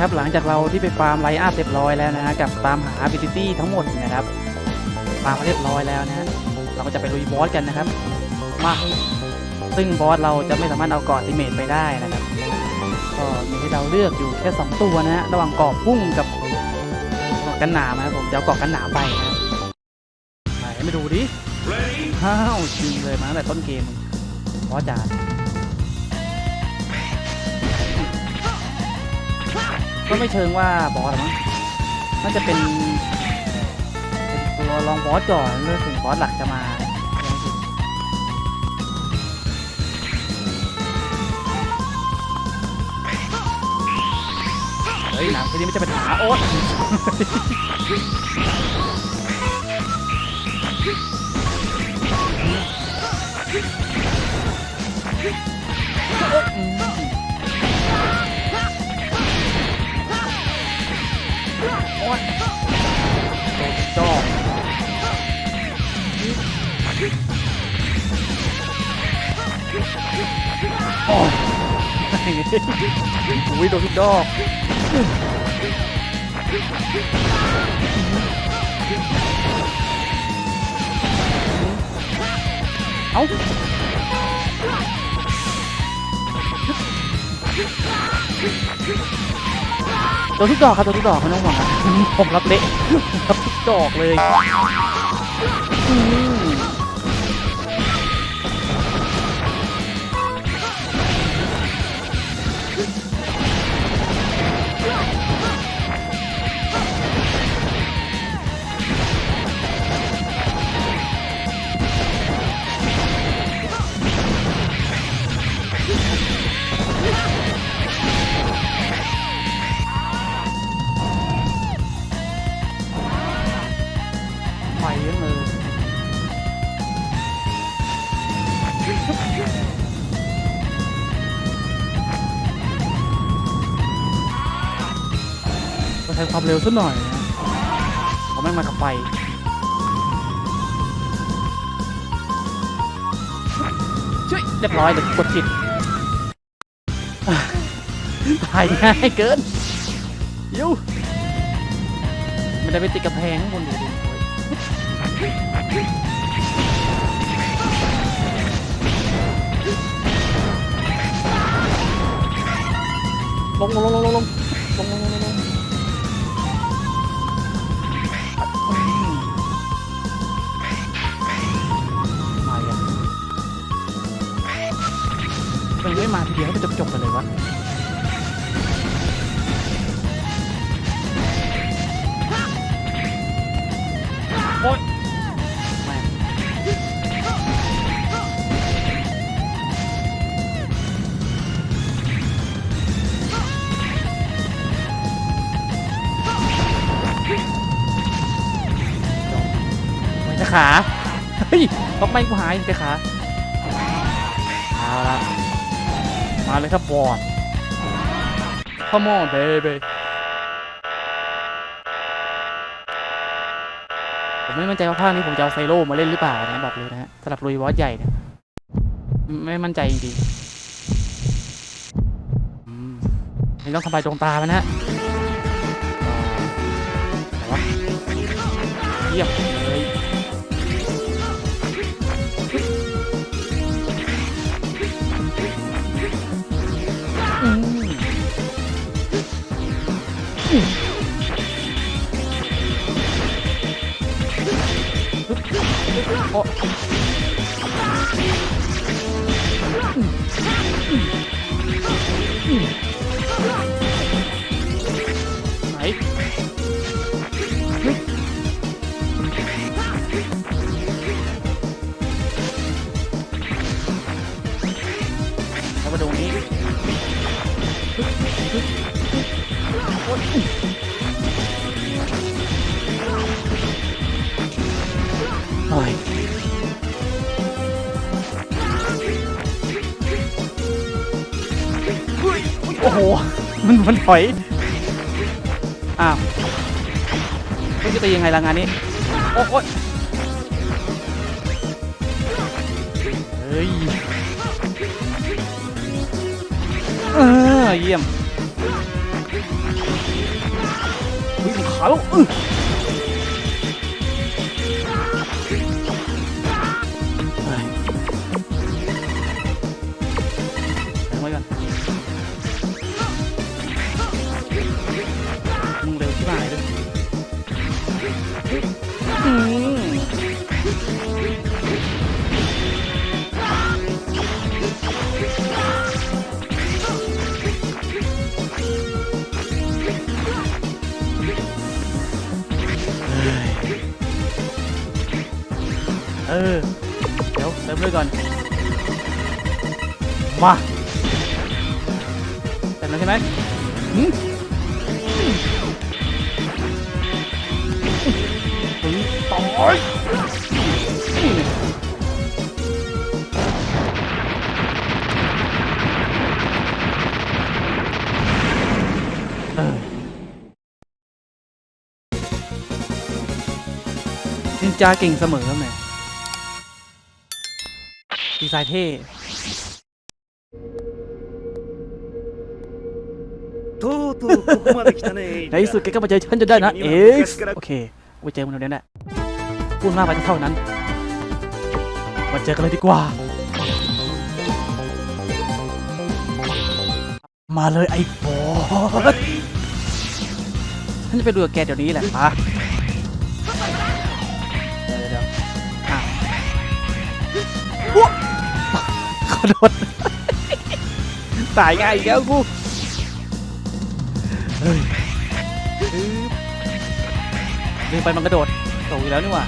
ครับหลังจากเราที่ไปฟาร์มไลอาร์เรียบร้อยแล้วนะฮะกับตามหาบิซิตี้ทั้งหมดนะครับฟาร์มมาเรียบร้อยแล้วนะฮะเราก็จะไปลุยบอสกันนะครับมาซึ่งบอสเราจะไม่สามารถเอาเกาะติเมตไปได้นะครับก็มีให้เราเลือกอยู่แค่สองตัวนะฮะระหว่างเกาะพุ่งกับเกาะกันหนามนะครับผมจะเอาเกาะกันหนามไปนะครับไหนไม่ดูดิฮ้าวจริงเลยมาตั้งแต่ต้นเกมบอสจา ก็ไม่เชิงว่าบอสหรอกมั้งน่าจะเป็นเป็นตัวรองบอสก่อนเรื่องถึงบอสหลักจะมาเฮ้ยหนังทีนี้ไม่ใช่ปัญหาโอ๊ต อุ้ยโดนทุกดอกเอาตัวทุกดอกครับตัวทุกดอกไม่ต้องห่วงครับผมรับเละรับทุกดอกเลย เร็วสักหน่อยนะเขาไม่งมากับไฟช่วยเรียบร้อยเลยกดผิดตายง่ายเกินยูมันจะไปติดกระแพงข้างบนดูดิลงลงลงลงลงลงลงลง ไม่มาทีเดียวให้มันจบๆไปเลยวะโอ๊ยแม่งไม่จะขา เฮ้ยล็อกไม่กูหายจะขาเอา มาเลยครับบอด Come on baby ผมไม่มั่นใจว่าภาคนี้ผมจะเอาไซโร่มาเล่นหรือเปล่านะบอกเลยนะฮะสำหรับลุยบอสใหญ่เนี่ยไม่มั่นใจจริงๆนี่ต้องทำลายดวงตามันนะฮะเยี่ยม โอ้ มันมันถอย อ้าวมันจะตียังไงล่ะงานนี้ โอ้โอยเฮ้ย เออ เยี่ยมขาแล้วอื้อ มาเต็มแล้วใช่ไหมหืมถึต่อยเออนินจาเก่งเสมอแม่ดีไซน์เท่ とうとうここまで来たね ในที่สุดแกก็มาเจอฉันจนได้นะ X โอเคไปเจอมันเดี๋ยวนี้แหละพูดมากไปก็เท่านั้น มาเจอกันเลยดีกว่า มาเลยไอ้บอสฉันจะไปดูกับแกเดี๋ยวนี้แหละปะเดี๋ยวเดี๋ยวเดี๋ยวอ่ะอุ๊ยขอโทษ ตายง่ายอีกแล้วกูเฮ้ย ลืมไปมันกระโดดตกอีกแล้วนี่หว่า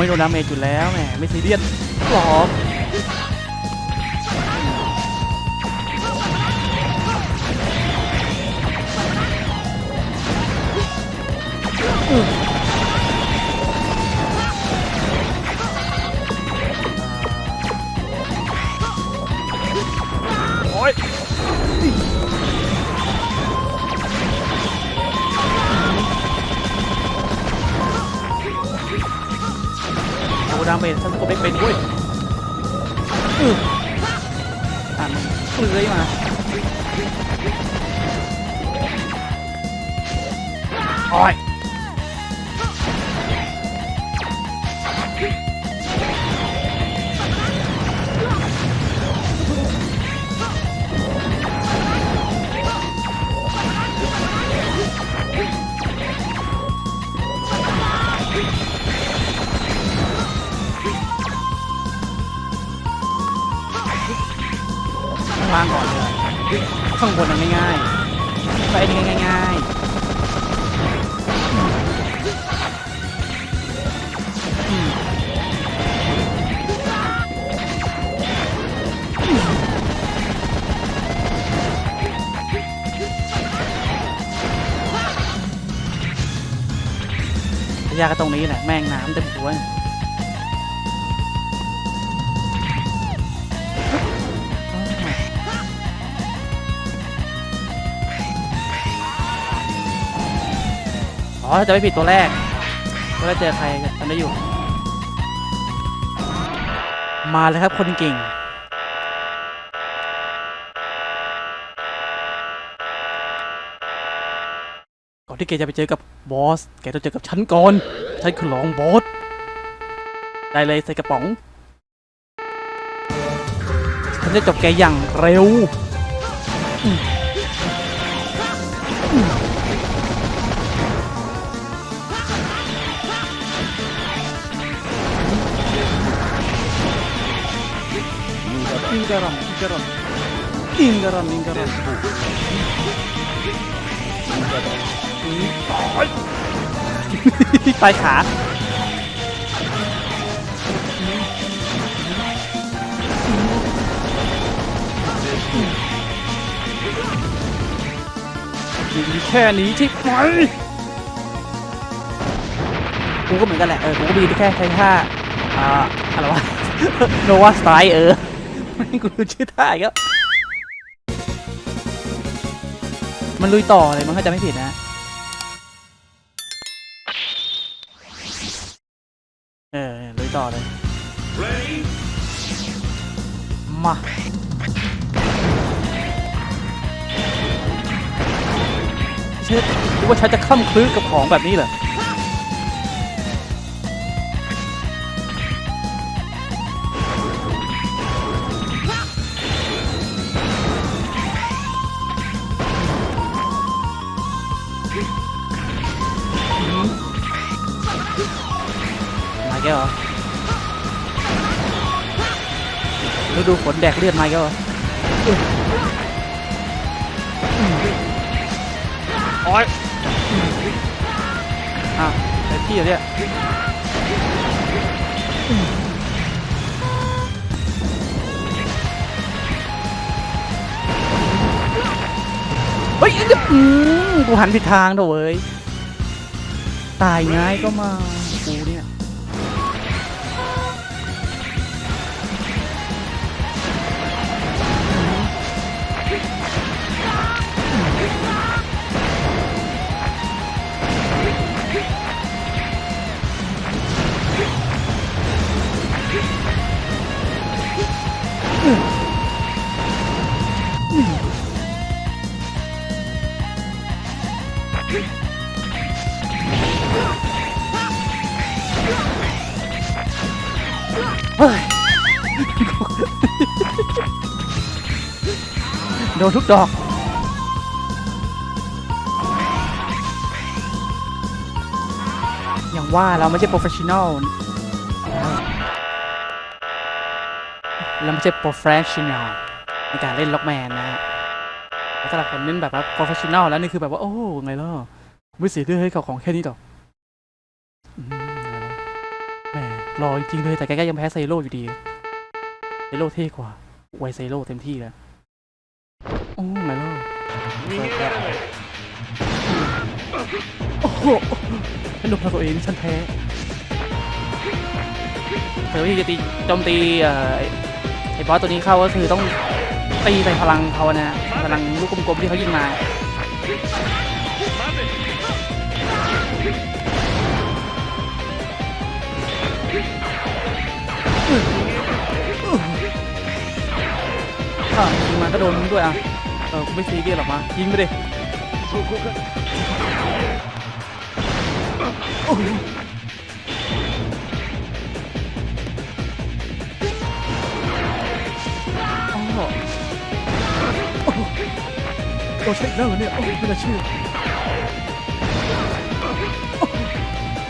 ไม่โดนดาเมจอยู่แล้วแหมไม่ซีเรียสหรอก ดาเมจฉันก็ไม่เป็นเว้ยอืออ่านมันเลยมาโอ้ย ข้างบนมันง่ายๆไปอันนี้ง่ายยากก็ตรงนี้แหละแม่งน้ำเต็มหัว อ๋อจะไม่ผิดตัวแรกตัวแรกเจอใครจำได้อยู่ มาเลยครับคนเก่งก่อนที่แกจะไปเจอกับบอส แกต้องเจอกับฉันก่อน ฉันคือรองบอส ได้เลยใส่กระป๋อง ฉันจะจบแกอย่างเร็ว อืมอืมอิงการัมอิงการัมอิงการัมอิงการัมตายตายขามีแค่นี้ใช่ไหมกูก็เหมือนกันแหละ เออ กูก็มีแค่ใช้ท่าอ่า อะไรวะ โนวาสไตล์เออ ไม่กูรู้ชื่อท่าอีกแล้วมันลุยต่อเลยมันก็จะไม่ผิดนะเออลุยต่อเลยมาเชื่อคิดว่าฉันจะข้ามคลื้นกับของแบบนี้เหรอ เหรอฤดูฝนแดกเลือดมาแกเหรอโอ้ยอะแต่ที่เหรอเนี่ยเฮ้ยอืมกูหันผิดทางเถอะเว้ย ตายง่ายก็มา กูเนี่ย โดนทุกดอก อย่างว่าเราไม่ใช่โปรเฟชชั่นอลเราไม่ใช่โปรเฟชชั่นอลในการเล่นล็อกแมนนะฮะแล้วสำหรับคนเล่นแบบว่าโปรเฟชชั่นอลแล้วนี่คือแบบว่า โอ้ไงล่ะไม่เสียเรื่องให้กับของแค่นี้หรอกอืมไงล่ะแหมรอจริงๆเลยแต่แกก็ยังแพ้ไซโร่อยู่ดีไซโร่เท่กว่าไวไซโร่เต็มที่แล้ว อ้ไม่รู้โอ้โหฉันโดนตัวเองฉันแพ้เธอที่จะตีโจมตีไอ้บอสตัวนี้เข้าก็คือต้องตีใส่พลังเขานะพลังลูกกลมๆที่เขายิงมาถ้ายิงมาก็โดนด้วยอะ เออไม่ซีเรียหรอกมายิงไปดิสู้กูกันโอ้โหโดนใช่แล้วเหรอเนี่ยโอ้ไม่น่าเชื่อ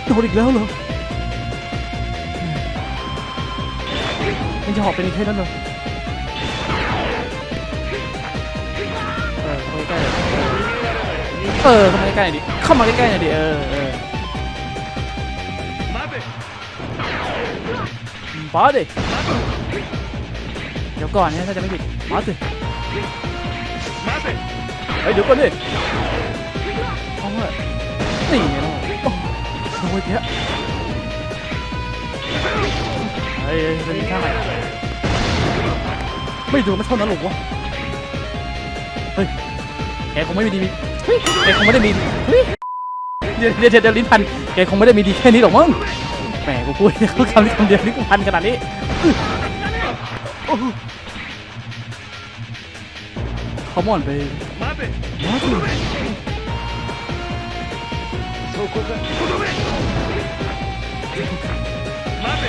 โดนอีกแล้วเหรอมันจะหอบเป็นอีกแค่นั้นเหรอ เออ เข้ามาใกล้ๆหน่อยดิ เข้ามาใกล้ๆหน่อยดิ เออเออบอสดิเดี๋ยวก่อนนะถ้าจะไม่ผิดบอสดิเฮ้ยเดี๋ยวก่อนดิเอาเถอนี่ไงล่ะโอ้โยวเฮ้ยเฮ้ยจะมีท่าไหนไม่ดูไม่ชอบนั้นหรอกวะ เฮ้ยแกคงไม่มีดีมิ แกคงไม่ได้มีเดี๋ยวเดี๋ยวเดี๋ยลิ้นพันแกคงไม่ได้มีดีแค่นี้หรอกมั้งแหมกูพูดคำนี้คำเดียวลิ้นพันขนาดนี้ขมอนไปมาไปมาไป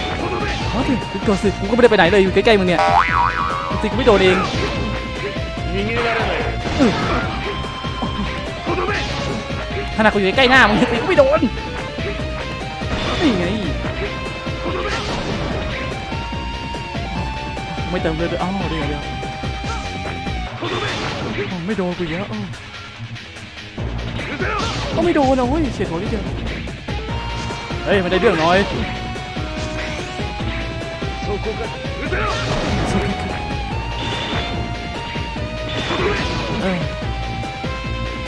มาดิโดนสิกูก็ไม่ได้ไปไหนเลยอยู่ใกล้ๆมึงเนี่ยสิกูไม่โดนเอง ขนาดกูอยู่ใกล้หน้ามึงตีกูไม่โดนนี่ไงไม่เติมเลยเอ้าเดี๋ยวเดี๋ยวไม่โดนกูเยอะก็ไม่โดนนะเว้ยเฉียดหัวนิดเดียวเฮ้ยมันได้เรื่องน้อย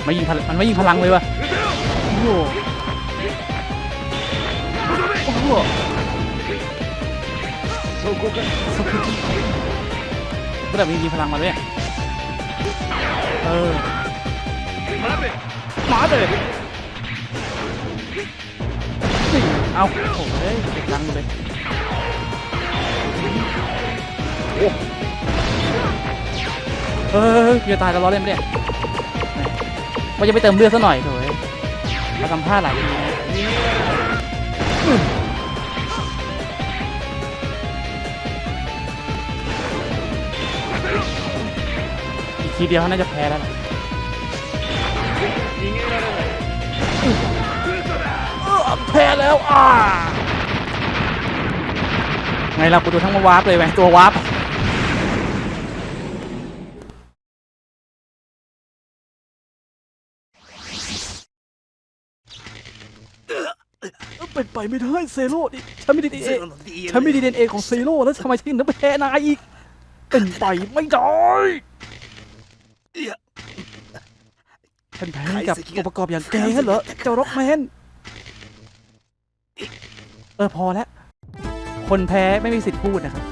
ไม่ยิงพลังมันไม่ยิงพลังเลยวะ โหโอ้โหสกุกสกุกระดับนี้มีพลังมาด้วยเออมาเลยเอาโอ้ยดังเลยโอ้เออเกือบตายแล้วล้อเล่นไปเนี่ยมันจะไปเติมเลือดซะหน่อยเถอะ มาทำผ้าหลายทีอีกทีเดียวเขาน่าจะแพ้แล้วแพ้แล้วอ่าไงล่ะกูดูทั้งวาร์ปเลยไหมตัววาร์ป เป็นไปไม่ได้เซโร่ดิฉันไม่ดีเอฉันไม่ดีเดนเอของเซโร่แล้วทำไมฉันถึงต้องไปแพ้นายอีก เป็นไปไม่ได้ฉันแพ้ให้กับตัวประกอบอย่างแกเหรอเจ้าร็อกแมนเออพอแล้ว คนแพ้ไม่มีสิทธิ์พูดนะครับ